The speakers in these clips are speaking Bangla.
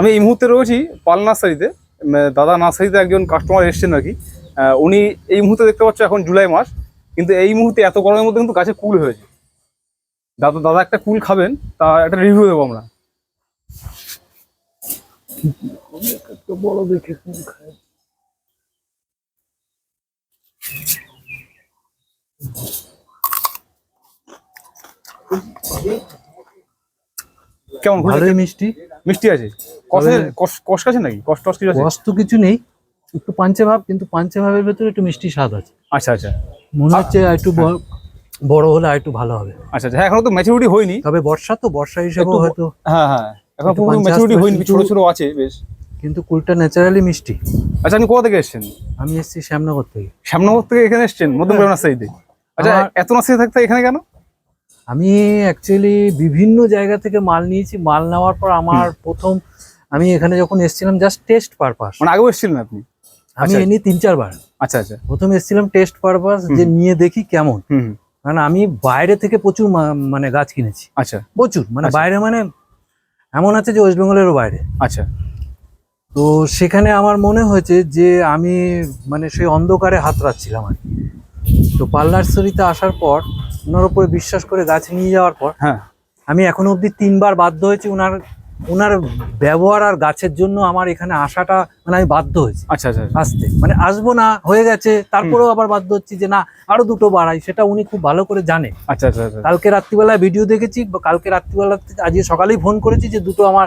আমি এই মুহূর্তে রয়েছি পাল নার্সারিতে। দাদা নার্সারিতে একজন কাস্টমার এসছেন নাকি আহ, উনি এই মুহূর্তে দেখতে পাচ্ছ এখন জুলাই মাস কিন্তু এই মুহূর্তে এত গরমের মধ্যে কিন্তু গাছে কুল হয়েছে। দাদা দাদা একটা কুল খাবেন তা একটা রিভিউ দেবো আমরা। বড় দেখে কুল খায় কেমন? ভালোই মিষ্টি। মিষ্টি আছে? কষ কষ- কষ আছে নাকি? কষ্ট কিছু আছে? তো কিছু নেই একটু পাঞ্চে ভাব কিন্তু পাঞ্চে ভাবের ভেতরে একটু মিষ্টি স্বাদ আছে। আচ্ছা আচ্ছা। মনে হচ্ছে একটু বড় হলে আর একটু ভালো হবে। আচ্ছা আচ্ছা। হ্যাঁ এখনও তো ম্যাচুরিটি হয়নি। তবে বর্ষা তো বর্ষা হিসেবে হয়তো হ্যাঁ হ্যাঁ। এখন পুরো ম্যাচুরিটি হয়নি ছোট ছোট আছে বেশ। কিন্তু কুলটা ন্যাচারালি মিষ্টি। আচ্ছা আপনি কোথা থেকে এসেছেন? আমি এসেছি শ্যামনগর থেকে। শ্যামনগর থেকে এখানে এসেছেন মধ্যমগ্রাম নার্সারিতে আচ্ছা এত নার্সারি থাকতে এখানে কেন? আমি অ্যাকচুয়ালি বিভিন্ন জায়গা থেকে মাল নিয়েছি। মাল নেওয়ার পর আমার প্রথম আমি এখানে যখন এসেছিলাম জাস্ট টেস্ট পারপাস মানে আগেও এসেছিলেন আপনি? আমি আচ্ছা। এনে তিন চারবার। আচ্ছা আচ্ছা। প্রথমে এসেছিলাম টেস্ট পারপাস যে নিয়ে দেখি কেমন। কারণ আমি বাইরে থেকে প্রচুর মানে গাছ কিনেছি। আচ্ছা। প্রচুর মানে আচ্ছা। বাইরে মানে এমন আছে যে ওয়েস্ট বেঙ্গলেরও বাইরে। আচ্ছা। তো সেখানে আমার মনে হয়েছে যে আমি মানে সেই অন্ধকারে হাত রাখছিলাম আর। তো পার্লার্সারিতে আসার পর ওনার উপরে বিশ্বাস করে গাছ নিয়ে যাওয়ার পর হ্যাঁ। আমি এখনও অবধি তিনবার বাধ্য হয়েছি ওনার ওনার ব্যবহার আর গাছের জন্য আমার এখানে আসাটা মানে আমি বাধ্য হয়েছি। আচ্ছা আচ্ছা আসতে। মানে আসব না হয়ে গেছে তারপরেও আবার বাধ্য হচ্ছি যে না আরও দুটো বাড়াই সেটা উনি খুব ভালো করে জানে। আচ্ছা আচ্ছা আচ্ছা। কালকে রাত্রিবেলায় ভিডিও দেখেছি কালকে রাত্রিবেলা আজকে সকালেই ফোন করেছি যে দুটো আমার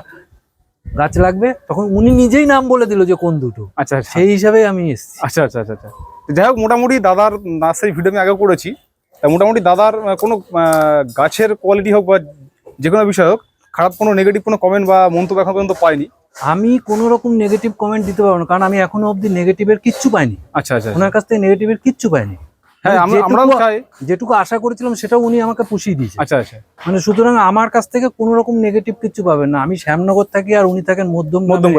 গাছ লাগবে। তখন উনি নিজেই নাম বলে দিল যে কোন দুটো। আচ্ছা আচ্ছা। সেই হিসাবে আমি এসেছি। আচ্ছা আচ্ছা আচ্ছা আচ্ছা। যাই হোক মোটামুটি দাদার নার্সারি ভিডিও আমি আগে করেছি। তা মোটামুটি দাদার কোনো গাছের কোয়ালিটি হোক বা যে কোনো বিষয় হোক খারাপ কোনো নেগেটিভ কোনো কমেন্ট বা মন্তব্য এখন পর্যন্ত পাইনি। আমি কোনো রকম নেগেটিভ কমেন্ট দিতে পারব না কারণ আমি এখনও অব্দি নেগেটিভের কিচ্ছু পাইনি। আচ্ছা আচ্ছা আচ্ছা। ওনার কাছ থেকে নেগেটিভের কিচ্ছু পাইনি। হ্যাঁ যেটুকু- আমরাও চাই। যেটুকু আশা করেছিলাম সেটাও উনি আমাকে পুষিয়ে দিয়েছে। আচ্ছা আচ্ছা। মানে সুতরাং আমার কাছ থেকে কোনো রকম নেগেটিভ কিছু পাবেন না। আমি শ্যামনগর থাকি আর উনি থাকেন মধ্যম মধ্যম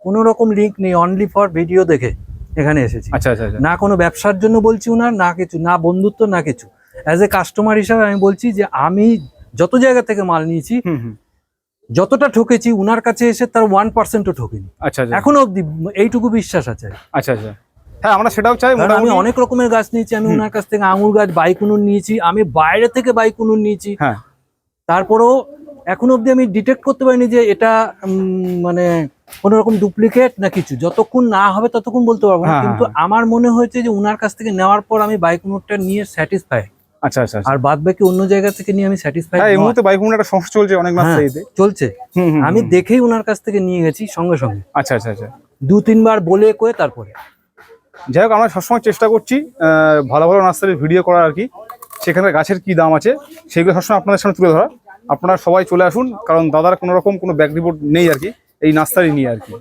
কোনো রকম লিঙ্ক নেই অনলি ফর ভিডিও দেখে এখানে এসেছি। আচ্ছা আচ্ছা আচ্ছা। না কোনো ব্যবসার জন্য বলছি উনার না কিছু না বন্ধুত্ব না কিছু। অ্যাজ এ কাস্টমার হিসাবে আমি বলছি যে আমি যত জায়গা থেকে মাল নিয়েছি যতটা ঠকেছি উনার কাছে এসে তার ওয়ান পার্সেন্টও ঠকিনি। আচ্ছা আচ্ছা। এখনও অব্দি এইটুকু বিশ্বাস আছে। আচ্ছা আচ্ছা। হ্যাঁ আমরা সেটাও চাই আমি অনেক রকমের গাছ নিয়েছি আমি। ওনার কাছ থেকে আঙুর গাছ বাইকুনুন নিয়েছি আমি বাইরে থেকে বাইকুনুন নিয়েছি। হ্যাঁ। তারপরেও এখনও অবধি আমি ডিটেক্ট করতে পারিনি যে এটা মানে কোনো রকম ডুপ্লিকেট না কিছু। যতক্ষণ না হবে ততক্ষণ বলতে পারব না। হ্যাঁ, কিন্তু হ্যাঁ। আমার মনে হয়েছে যে উনার কাছ থেকে নেওয়ার পর আমি বাইকুনুরটা নিয়ে স্যাটিসফাই আচ্ছা আচ্ছা আচ্ছা। আর বাদ বাকি অন্য জায়গা থেকে নিয়ে আমি স্যাটিসফাই হ্যাঁ এই মুহূর্তে বাইক একটা সমস্যা চলছে অনেক হ্যাঁ। নার্সারিতে চলছে। হুম হুম আমি দেখেই উনার কাছ থেকে নিয়ে গেছি সঙ্গে সঙ্গে। আচ্ছা আচ্ছা আচ্ছা। দু তিনবার বলে কয়ে তারপরে। যাই হোক আমরা সবসময় চেষ্টা করছি ভালো ভালো নার্সারির ভিডিও করার আর কি। সেখানে গাছের কি দাম আছে সেগুলো সবসময় আপনাদের সামনে তুলে ধরা। আপনারা সবাই চলে আসুন কারণ দাদার কোনো রকম কোনো ব্যাক রিপোর্ট নেই আর কি এই নার্সারি নিয়ে আর কি।